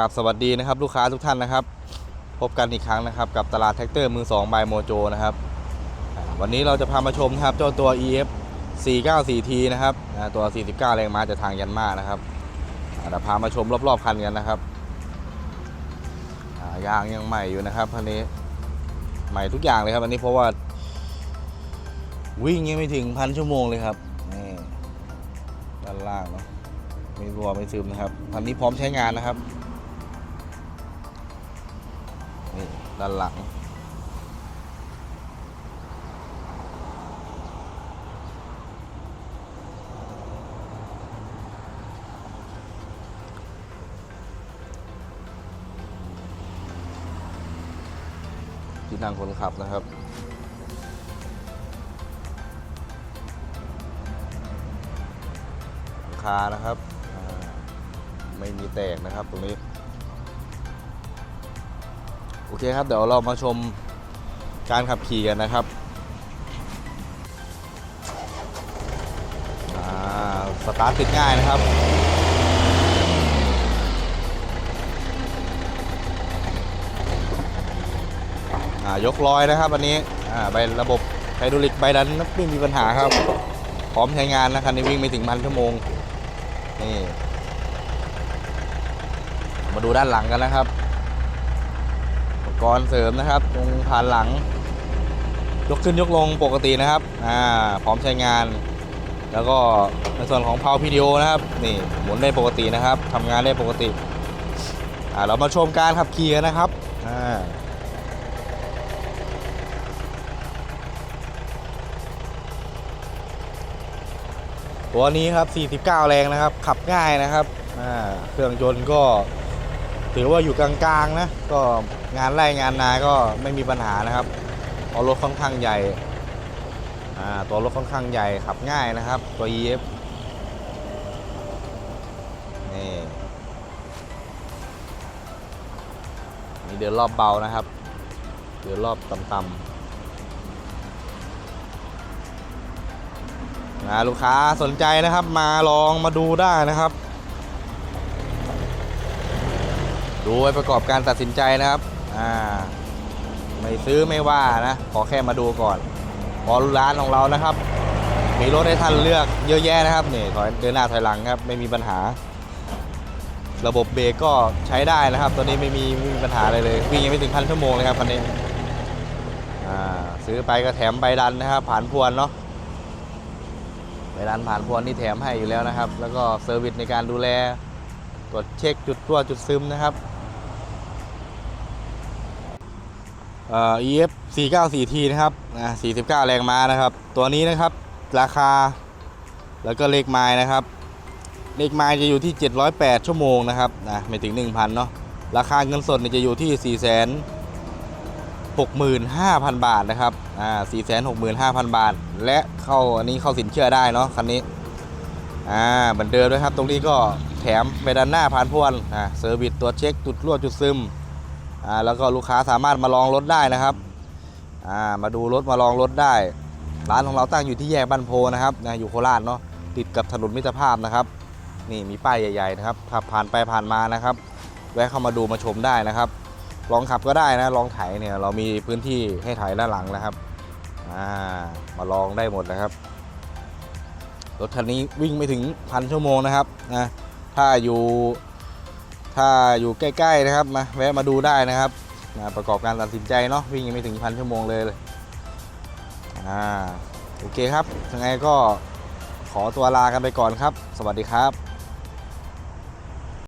กับสวัสดีนะครับ ลูกค้าทุกท่านนะครับ พบกันอีกครั้งนะครับ กับตลาดแท็กเตอร์มือ2บายโมโจนะครับ วันนี้เราจะพามาชมนะครับเจ้าตัว EF 494T นะครับอ่าตัว 49 แรงม้าจากทางยันมานะครับเดี๋ยวพามาชมรอบๆคันกันนะครับยางยังใหม่อยู่นะครับคันนี้ใหม่ทุกอย่างเลยครับอันนี้เพราะว่า วิ่งยังไม่ถึงพันชั่วโมงเลยครับนี่ด้านล่างเนาะไม่รัวไม่ซึมนะครับคันนี้พร้อมใช้งานนะครับ ด้านหลัง ที่นั่งคนขับนะครับคานะครับ ไม่มีแตกนะครับตรงนี้ โอเคครับ เดี๋ยวเรามาชมการขับขี่กันนะครับสตาร์ทติดง่ายนะครับ ยกลอยนะครับอันนี้ใบระบบไฮดรอลิกใบดันไม่มีปัญหาครับ พร้อมใช้งานนะคันนี้วิ่งไม่ถึงพันชั่วโมง นี่ มาดูด้านหลังกันนะครับ กรณ์เสริมนะครับ ตรงผ่านหลัง ยกขึ้นยกลงปกตินะครับอ่าพร้อมใช้งาน แล้วก็ในส่วนของพาวพีดีโอนะครับนี่หมุนได้ปกตินะครับทำงานได้ปกติอ่าเรามาชมการขับขี่กันนะครับอ่าตัวนี้ครับ 49 แรงนะครับ ขับง่ายนะครับอ่าเครื่องยนต์ก็ ถือว่าอยู่กลางๆนะก็งานไร่งานนาก็ไม่มีปัญหานะครับเพรารถค่อนข้างใหญ่ตัวรถค่อนข้างใหญ่ขับง่ายนะครับ ตัว EF นี่นี่เดินรอบเบานะครับ เดินรอบต่ำๆนะลูกค้าสนใจนะครับ มาลองมาดูได้นะครับ ดูไว้ประกอบการตัดสินใจนะครับอ่าไม่ซื้อไม่ว่านะ ขอแค่มาดูก่อนพอร้านของเรานะครับ มีรถให้ท่านเลือกเยอะแยะนะครับนี่ถอยเดินหน้าถอยหลังครับไม่มีปัญหา ระบบเบรกก็ใช้ได้นะครับตัวนี้ไม่มีไม่มีปัญหาอะไรเลยวิ่งยังไม่ถึงพันชั่วโมงเลยครับคันนี้อ่าซื้อไปก็แถมใบดันนะครับ ผ่านพวนเนาะไปร้านผ่านพวนนี่แถมให้อยู่แล้วนะครับ แล้วก็เซอร์วิสในการดูแล ตรวจเช็คจุดรั่วจุดซึมนะครับเอ่อ EF 494T นะครับนะ49 แรงม้านะครับ ตัวนี้นะครับราคาแล้วก็เลขไม้นะครับ เลขไม้จะอยู่ที่ 708 ชั่วโมงนะครับนะไม่ถึง 1,000 เนาะราคาเงินสดเนี่ยจะอยู่ที่ 4 6 5 0 0 0 บาทนะครับอ่า4 6 5 0 0 0 บาท และเข้าอันนี้เข้าสินเชื่อได้เนาะคันนี้อ่าเหมือนเดิมด้วยครับ ตรงนี้ก็ แถมไปด้านหน้าผ่านพวนอ่าเซอร์วิสตัวเช็คจุดรั่วจุดซึมอ่าแล้วก็ลูกค้าสามารถมาลองรถได้นะครับอ่ามาดูรถมาลองรถได้ ร้านของเราตั้งอยู่ที่แยกบ้านโพนะครับนะอยู่โคราชเนาะติดกับถนนมิตรภาพนะครับ นี่มีป้ายใหญ่ๆนะครับขับผ่านไปผ่านมานะครับ แวะเข้ามาดูมาชมได้นะครับ ลองขับก็ได้นะลองไถเนี่ยเรามีพื้นที่ให้ไถด้านหลังนะครับอ่ามาลองได้หมดนะครับรถคันนี้วิ่งไม่ถึงพันชั่วโมงนะครับนะ ถ้าอยู่ถ้าอยู่ใกล้ๆนะครับมาแวะมาดูได้นะครับนะประกอบการตัดสินใจเนาะวิ่งยังไม่ถึงพันชั่วโมงเลยเลยอ่าโอเคครับยังไงก็ขอตัวลากันไปก่อนครับ สวัสดีครับ